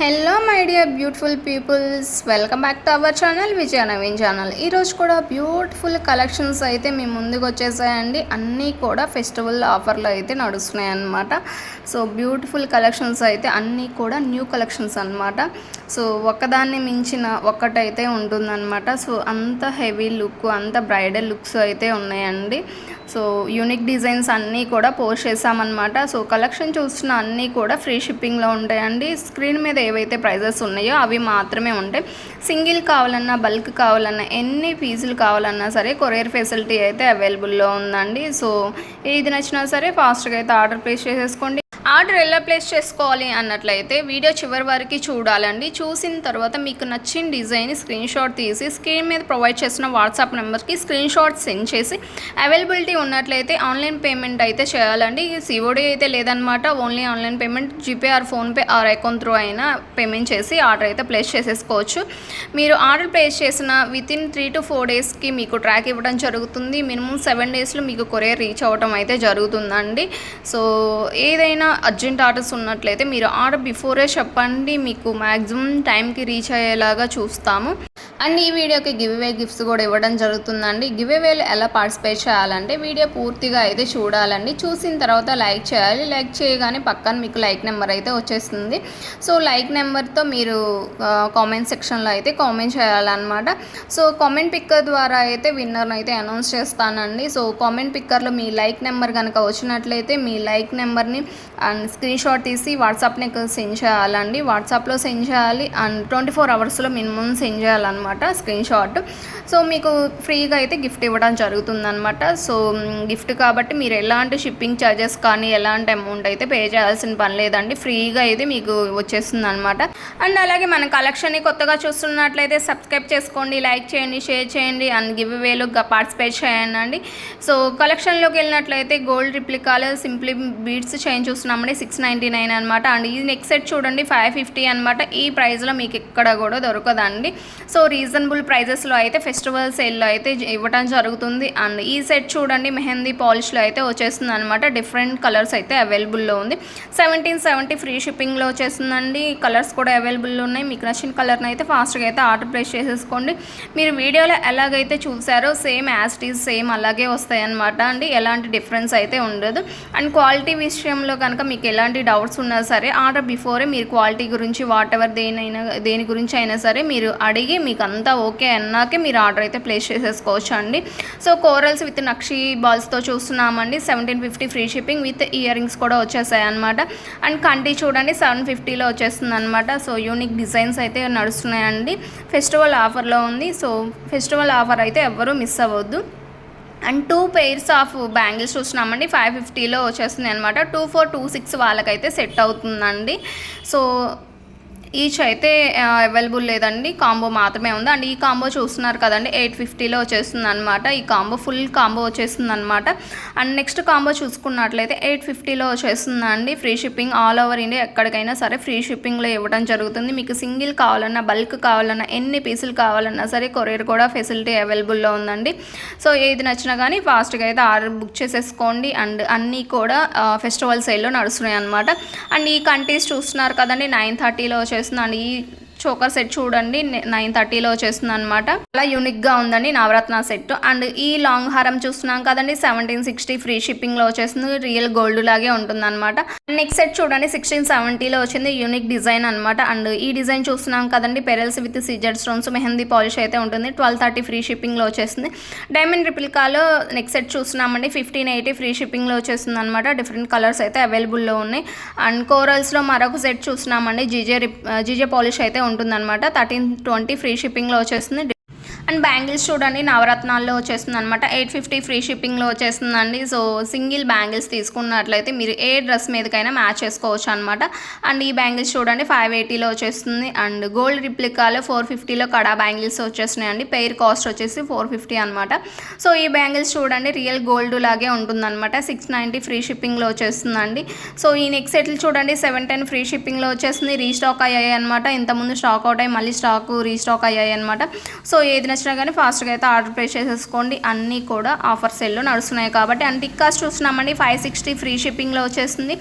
Hello my dear beautiful peoples welcome back to our channel Vijaya Naveen channel ఈరోజు కూడా beautiful collections అయితే మీ ముందుకు వచ్చేసాయండి. అన్నీ కూడా ఫెస్టివల్ ఆఫర్లు అయితే నడుస్తున్నాయి అన్నమాట. సో బ్యూటిఫుల్ కలెక్షన్స్ అయితే అన్నీ కూడా న్యూ కలెక్షన్స్ అన్నమాట. సో ఒకదాన్ని మించిన ఒక్కటైతే ఉంటుందన్నమాట. సో అంత హెవీ లుక్ అంత బ్రైడల్ లుక్స్ అయితే ఉన్నాయండి. సో యూనిక్ డిజైన్స్ అన్నీ కూడా పోస్ట్ చేసామన్నమాట సో కలెక్షన్ చూసిన అన్నీ కూడా ఫ్రీ షిప్పింగ్లో ఉంటాయండి. స్క్రీన్ మీద ఏవైతే ప్రైజెస్ ఉన్నాయో అవి మాత్రమే ఉంటాయి. సింగిల్ కావాలన్నా బల్క్ కావాలన్నా ఎన్ని పీసులు కావాలన్నా సరే కొరియర్ ఫెసిలిటీ అయితే అవైలబుల్లో ఉందండి. సో ఏది నచ్చినా సరే ఫాస్ట్గా అయితే ఆర్డర్ ప్లేస్ చేసేసుకోండి. ఆర్డర్ ఎలా ప్లేస్ చేసుకోవాలి అన్నట్లయితే వీడియో చివరి వరకు చూడాలండి. చూసిన తర్వాత మీకు నచ్చిన డిజైన్ స్క్రీన్ షాట్ తీసి స్క్రీన్ మీద ప్రొవైడ్ చేసిన వాట్సాప్ నెంబర్కి స్క్రీన్ షాట్ సెండ్ చేసి అవైలబిలిటీ ఉన్నట్లయితే ఆన్లైన్ పేమెంట్ అయితే చేయాలండి. సిఓడి అయితే లేదనమాట only online payment GPay or PhonePe or account through అయినా పేమెంట్ చేసి ఆర్డర్ అయితే ప్లేస్ చేసేసుకోవచ్చు. మీరు ఆర్డర్ ప్లేస్ చేసిన with in three to four డేస్కి మీకు ట్రాక్ ఇవ్వడం జరుగుతుంది. మినిమం సెవెన్ డేస్లో మీకు కొరియర్ రీచ్ అవ్వడం అయితే జరుగుతుందండి. సో ఏదైనా అర్జెంట్ ఆర్డర్స్ ఉన్నట్లయితే మీరు ఆర్డర్ బిఫోరే చెప్పండి. మీకు మ్యాక్సిమం టైంకి రీచ్ అయ్యేలాగా చూస్తాము. అండ్ ఈ వీడియోకి గివ్ అవే గిఫ్ట్స్ కూడా ఇవ్వడం జరుగుతుందండి. గివ్ అవేలు ఎలా పార్టిసిపేట్ చేయాలంటే వీడియో పూర్తిగా అయితే చూడాలండి. చూసిన తర్వాత లైక్ చేయాలి. లైక్ చేయగానే పక్కన మీకు లైక్ నెంబర్ అయితే వచ్చేస్తుంది. సో లైక్ నెంబర్తో మీరు కామెంట్ సెక్షన్లో అయితే కామెంట్ చేయాలన్నమాట. సో కామెంట్ పిక్కర్ ద్వారా అయితే విన్నర్ని అయితే అనౌన్స్ చేస్తానండి. సో కామెంట్ పిక్కర్లో మీ లైక్ నెంబర్ కనుక వచ్చినట్లయితే మీ లైక్ నెంబర్ని అండ్ స్క్రీన్ షాట్ తీసి వాట్సాప్ని సెండ్ చేయాలండి. వాట్సాప్లో సెండ్ చేయాలి అండ్ ట్వంటీ ఫోర్ అవర్స్లో మినిమం సెండ్ చేయాలన్నమాట స్క్రీన్ షాట్. సో మీకు ఫ్రీగా అయితే గిఫ్ట్ ఇవ్వడం జరుగుతుందన్నమాట. సో గిఫ్ట్ కాబట్టి మీరు ఎలాంటి షిప్పింగ్ ఛార్జెస్ కానీ ఎలాంటి అమౌంట్ అయితే పే చేయాల్సిన పని లేదండి. ఫ్రీగా అయితే మీకు వచ్చేస్తుంది అనమాట అండ్ అలాగే మన కలెక్షన్ని కొత్తగా చూస్తున్నట్లయితే సబ్స్క్రైబ్ చేసుకోండి లైక్ చేయండి షేర్ చేయండి అండ్ గివ్ వేలు పార్టిసిపేట్ చేయండి. అండి సో కలెక్షన్లోకి వెళ్ళినట్లయితే గోల్డ్ రిప్లికాలు సింప్లీ బీడ్స్ చూస్తున్నారు చూస్తున్నామండి సిక్స్ నైంటీ నైన్ అనమాట అండ్ ఈ నెక్స్ సెట్ చూడండి ఫైవ్ ఫిఫ్టీ అనమాట ఈ ప్రైస్లో మీకు ఎక్కడ కూడా దొరకదండి. సో రీజనబుల్ ప్రైజెస్లో అయితే ఫెస్టివల్ సేల్లో అయితే ఇవ్వడం జరుగుతుంది. అండ్ ఈ సెట్ చూడండి మెహందీ పాలిష్లో అయితే వచ్చేస్తుంది అనమాట డిఫరెంట్ కలర్స్ అయితే అవైలబుల్లో ఉంది. సెవెంటీన్ సెవెంటీ ఫ్రీ షిప్పింగ్లో వచ్చేస్తుందండి. కలర్స్ కూడా అవైలబుల్లో ఉన్నాయి. మీకు నచ్చిన కలర్ని అయితే ఫాస్ట్గా అయితే ఆర్డర్ ప్లేస్ చేసేసుకోండి. మీరు వీడియోలో ఎలాగైతే చూసారో సేమ్ యాజ్ ఈజ్ సేమ్ అలాగే వస్తాయి అనమాట అండి. ఎలాంటి డిఫరెన్స్ అయితే ఉండదు. అండ్ క్వాలిటీ విషయంలో కనుక మీకు ఎలాంటి డౌట్స్ ఉన్నా సరే ఆర్డర్ బిఫోరే మీరు క్వాలిటీ గురించి వాట్ ఎవర్ దేనైనా దేని గురించి అయినా సరే మీరు అడిగి మీకు అంతా ఓకే అన్నాకే మీరు ఆర్డర్ అయితే ప్లేస్ చేసేసుకోవచ్చు అండి సో కోరల్స్ విత్ నక్షి బాల్స్తో చూస్తున్నామండి. Seventeen fifty free shipping with earrings కూడా వచ్చేసాయి అనమాట అండ్ కంటి చూడండి సెవెన్ ఫిఫ్టీలో వచ్చేస్తుంది అనమాట సో యూనిక్ డిజైన్స్ అయితే నడుస్తున్నాయండి. ఫెస్టివల్ ఆఫర్లో ఉంది. సో ఫెస్టివల్ ఆఫర్ అయితే ఎవ్వరూ మిస్ అవ్వద్దు. And two pairs of bangles చూసినామండి five ఫిఫ్టీలో వచ్చేస్తుంది అనమాట టూ ఫోర్ టూ సిక్స్ వాళ్ళకైతే సెట్ అవుతుందండి. సో ఈచ్ అయితే అవైలబుల్ లేదండి. కాంబో మాత్రమే ఉంది. అండ్ ఈ కాంబో చూస్తున్నారు కదండి ఎయిట్ ఫిఫ్టీలో వచ్చేస్తుంది అనమాట ఈ కాంబో ఫుల్ కాంబో వచ్చేస్తుంది అనమాట అండ్ నెక్స్ట్ కాంబో చూసుకున్నట్లయితే ఎయిట్ ఫిఫ్టీలో వచ్చేస్తుందండి. Free shipping all over India ఎక్కడికైనా సరే ఫ్రీ షిప్పింగ్లో ఇవ్వడం జరుగుతుంది. మీకు సింగిల్ కావాలన్నా బల్క్ కావాలన్నా ఎన్ని పీసులు కావాలన్నా సరే కొరియర్ కూడా ఫెసిలిటీ అవైలబుల్లో ఉందండి. సో ఏది నచ్చినా కానీ ఫాస్ట్గా అయితే ఆర్డర్ బుక్ చేసేసుకోండి. అండ్ అన్నీ కూడా ఫెస్టివల్ సేల్లో నడుస్తున్నాయి అనమాట అండ్ ఈ కంట్రీస్ చూస్తున్నారు కదండి నైన్ థర్టీలో వచ్చేస్తుంది అండ్ ఈ చోకర్ సెట్ చూడండి నైన్ థర్టీలో వచ్చేస్తుంది అనమాట చాలా యూనిక్గా ఉందండి నవరత్న సెట్ అండ్ ఈ లాంగ్ హారం చూస్తున్నాం కదండి సెవెంటీన్ సిక్స్టీ ఫ్రీ షిప్పింగ్లో వచ్చేస్తుంది. రియల్ గోల్డ్ లాగే ఉంటుంది అనమాట నెక్స్ట్ సెట్ చూడండి సిక్స్టీన్ సెవెంటీలో వచ్చింది యూనిక్ డిజైన్ అనమాట అండ్ ఈ డిజైన్ చూస్తున్నాం కదండి pearls with scissor stones mehndi polish అయితే ఉంటుంది. ట్వెల్వ్ థర్టీ ఫ్రీ షిప్పింగ్లో వచ్చేస్తుంది. డైమండ్ రిప్లికాలో నెక్స్ట్ సెట్ చూస్తున్నామండి ఫిఫ్టీన్ ఎయిటీ ఫ్రీ షిప్పింగ్లో వచ్చేస్తుంది అనమాట డిఫరెంట్ కలర్స్ అయితే అవైలబుల్లో ఉన్నాయి. అండ్ కోరల్స్లో మరొక సెట్ చూస్తున్నామండి జీజే రిప్ జీజే పాలిష్ అయితే ఉంటుందన్నమాట. థర్టీన్ ట్వంటీ ఫ్రీ షిప్పింగ్లో వచ్చేస్తుంది. అండ్ బ్యాంగిల్స్ చూడండి నవరత్నాల్లో వచ్చేస్తుంది అనమాట ఎయిట్ ఫిఫ్టీ ఫ్రీ షిప్పింగ్లో వచ్చేస్తుందండి. సో సింగిల్ బ్యాంగిల్స్ తీసుకున్నట్లయితే మీరు ఏ డ్రెస్ మీదకైనా మ్యాచ్ చేసుకోవచ్చు అనమాట అండ్ ఈ బ్యాంగిల్స్ చూడండి ఫైవ్ ఎయిటీలో వచ్చేస్తుంది. అండ్ గోల్డ్ రిప్లికాలో ఫోర్ ఫిఫ్టీలో కడా బ్యాంగిల్స్ వచ్చేస్తున్నాయండి. పెయిర్ కాస్ట్ వచ్చేసి ఫోర్ ఫిఫ్టీ అనమాట సో ఈ బ్యాంగిల్స్ చూడండి రియల్ గోల్డ్ లాగే ఉంటుందన్నమాట. సిక్స్ నైంటీ ఫ్రీ షిప్పింగ్లో వచ్చేస్తుందండి. సో ఈ నెక్స్ట్ సెట్లు చూడండి సెవెన్ టెన్ ఫ్రీ షిప్పింగ్లో వచ్చేస్తుంది. రీస్టాక్ అయ్యాయి అనమాట ఇంతకుముందు స్టాక్ అవుట్ అయ్యి మళ్ళీ స్టాక్ రీస్టాక్ అయ్యాయి అనమాట సో ఏది నచ్చినా కానీ ఫాస్ట్గా అయితే ఆర్డర్ ప్లేస్ చేసేసుకోండి. అన్నీ కూడా ఆఫర్ సెల్లో నడుస్తున్నాయి కాబట్టి. అండ్ టిక్కాస్ చూస్తున్నామండి ఫైవ్ సిక్స్టీ ఫ్రీ షిప్పింగ్లో వచ్చేస్తుంది.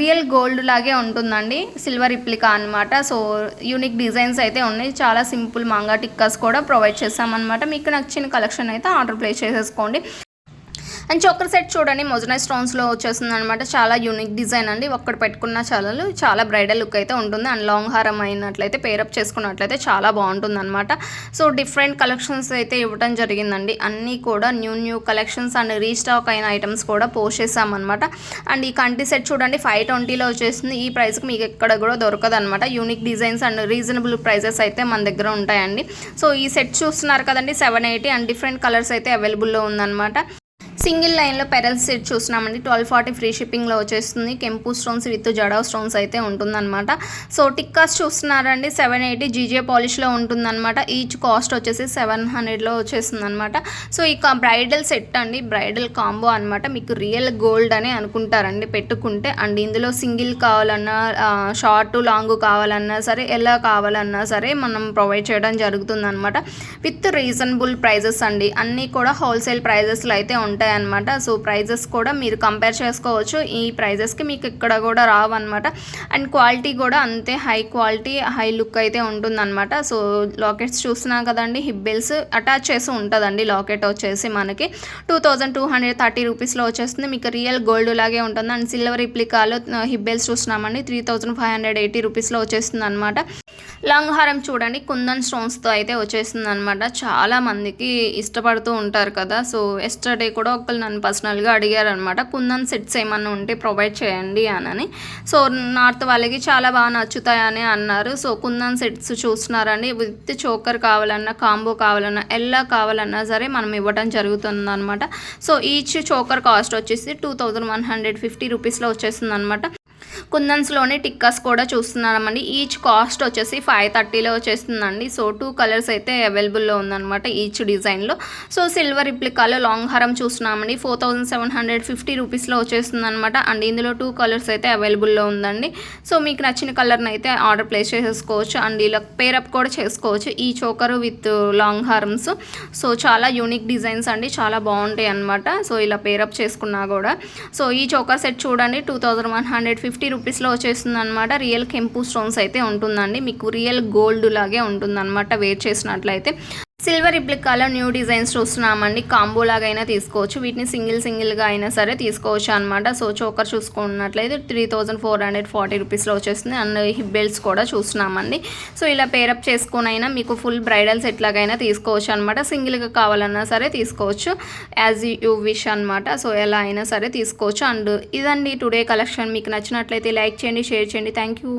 రియల్ గోల్డ్ లాగే ఉంటుందండి సిల్వర్ రిప్లికా అనమాట సో యూనిక్ డిజైన్స్ అయితే ఉన్నాయి. చాలా సింపుల్ మంగా టిక్కాస్ కూడా ప్రొవైడ్ చేస్తామన్నమాట. మీకు నచ్చిన కలెక్షన్ అయితే ఆర్డర్ ప్లేస్ చేసేసుకోండి. అండ్ చోకర్ సెట్ చూడండి మొజనై స్టోన్స్లో వచ్చేస్తుంది అనమాట చాలా యూనిక్ డిజైన్ అండి. ఒక్కటి పెట్టుకున్న చాలలు చాలా బ్రైడల్ లుక్ అయితే ఉంటుంది. అండ్ లాంగ్ హారం అయినట్లయితే పేరప్ చేసుకున్నట్లయితే చాలా బాగుంటుంది అనమాట సో డిఫరెంట్ కలెక్షన్స్ అయితే ఇవ్వడం జరిగిందండి. అన్నీ కూడా new new collections and restock అయిన ఐటమ్స్ కూడా పోస్ట్ చేసామన్నమాట అండ్ ఈ కంటి సెట్ చూడండి ఫైవ్ ట్వంటీలో వచ్చేస్తుంది. ఈ ప్రైస్కి మీకు ఎక్కడ కూడా దొరకదు అనమాట unique designs and reasonable prices అయితే మన దగ్గర ఉంటాయండి. సో ఈ సెట్ చూస్తున్నారు కదండి seven eighty and different colours అయితే అవైలబుల్లో ఉందన్నమాట. సింగిల్ లైన్లో పెరల్ సెట్ చూసినామండి ట్వెల్వ్ ఫార్టీ ఫ్రీ షిప్పింగ్లో వచ్చేస్తుంది. కెంపు స్టోన్స్ విత్ జడా స్టోన్స్ అయితే ఉంటుందన్నమాట. సో టిక్కాస్ చూస్తున్నారండి. సెవెన్ ఎయిటీ జీజే పాలిష్లో ఉంటుందన్నమాట. ఈచ్ కాస్ట్ వచ్చేసి సెవెన్ హండ్రెడ్లో వచ్చేస్తుంది అనమాట సో ఇక బ్రైడల్ సెట్ అండి. బ్రైడల్ కాంబో అనమాట మీకు రియల్ గోల్డ్ అని అనుకుంటారండి పెట్టుకుంటే. అండ్ ఇందులో సింగిల్ కావాలన్నా షార్ట్ లాంగ్ కావాలన్నా సరే ఎలా కావాలన్నా సరే మనం ప్రొవైడ్ చేయడం జరుగుతుంది అనమాట విత్ రీజనబుల్ ప్రైజెస్ అండి. అన్నీ కూడా హోల్సేల్ ప్రైజెస్లో అయితే ఉంటాయి అనమాట సో ప్రైజెస్ కూడా మీరు కంపేర్ చేసుకోవచ్చు. ఈ ప్రైజెస్కి మీకు ఇక్కడ కూడా రావన్నమాట. అండ్ క్వాలిటీ కూడా అంతే. హై క్వాలిటీ హై లుక్ అయితే ఉంటుందన్నమాట. సో లాకెట్స్ చూసినా కదండి. హిబ్బెల్స్ అటాచ్ చేసి ఉంటుందండి లాకెట్ వచ్చేసి మనకి. Two thousand two hundred thirty రూపీస్లో వచ్చేస్తుంది. మీకు రియల్ గోల్డ్ లాగే ఉంటుంది. అండ్ సిల్వర్ రిప్లికాలో హిబ్బెల్స్ చూసినామండి three thousand five hundred eighty రూపీస్లో వచ్చేస్తుంది అనమాట లాంగ్ హారం చూడండి. కుందన్ స్టోన్స్తో అయితే వచ్చేస్తుంది అనమాట చాలా మందికి ఇష్టపడుతూ ఉంటారు కదా. సో ఎస్టర్డే కూడా ఒకళ్ళు నన్ను పర్సనల్గా అడిగారనమాట కుందన్ సెట్స్ ఏమన్నా ఉంటే ప్రొవైడ్ చేయండి అని సో నార్త్ వాళ్ళకి చాలా బాగా నచ్చుతాయని అన్నారు. సో కుందన్ సెట్స్ చూస్తున్నారండి. విత్ చోకర్ కావాలన్నా కాంబో కావాలన్నా ఎలా కావాలన్నా సరే మనం ఇవ్వడం జరుగుతుంది అనమాట సో ఈచ్ చోకర్ కాస్ట్ వచ్చేసి two thousand one hundred fifty రూపీస్లో వచ్చేస్తుంది అనమాట కుందన్స్లోనే టిక్కాస్ కూడా చూస్తున్నామండి ఈచ్ కాస్ట్ వచ్చేసి ఫైవ్ థర్టీలో వచ్చేస్తుందండి. సో టూ కలర్స్ అయితే అవైలబుల్లో ఉందన్నమాట ఈచ్ డిజైన్లో. సో సిల్వర్ రిప్లికాలో లాంగ్ హారం చూస్తున్నామండి. Four thousand seven hundred fifty రూపీస్లో వచ్చేస్తుంది అనమాట అండ్ ఇందులో టూ కలర్స్ అయితే అవైలబుల్లో ఉందండి. సో మీకు నచ్చిన కలర్ని అయితే ఆర్డర్ ప్లేస్ చేసేసుకోవచ్చు. అండ్ ఇలా పేరప్ కూడా చేసుకోవచ్చు. ఈ చోకరు విత్ లాంగ్ హారమ్స్. సో చాలా యూనిక్ డిజైన్స్ అండి. చాలా బాగుంటాయి అనమాట సో ఇలా పేరప్ చేసుకున్నా కూడా. సో ఈ చోకర్ సెట్ చూడండి. Two thousand one hundred fifty fifty రూపీస్లో వచ్చేస్తుంది అనమాట రియల్ కెంపు స్టోన్స్ అయితే ఉంటుందండి. మీకు రియల్ గోల్డ్ లాగే ఉంటుందన్నమాట వేర్ చేసినట్లయితే. సిల్వర్ ఇప్లికాలో న్యూ డిజైన్స్ చూస్తున్నామండి. కాంబోలాగా అయినా తీసుకోవచ్చు. వీటిని సింగిల్ సింగిల్గా అయినా సరే తీసుకోవచ్చు అనమాట సో చోకర్ చూసుకున్నట్లయితే three thousand four hundred forty రూపీస్లో వచ్చేస్తుంది. అండ్ హిప్ బెల్ట్స్ కూడా చూస్తున్నామండి. సో ఇలా పేరప్ చేసుకుని అయినా మీకు ఫుల్ బ్రైడల్ సెట్లాగైనా తీసుకోవచ్చు అనమాట సింగిల్గా కావాలన్నా సరే తీసుకోవచ్చు. యాజ్ యూ విష్ అనమాట సో ఎలా అయినా సరే తీసుకోవచ్చు. అండ్ ఇదండి టుడే కలెక్షన్. మీకు నచ్చినట్లయితే లైక్ చేయండి షేర్ చేయండి. Thank you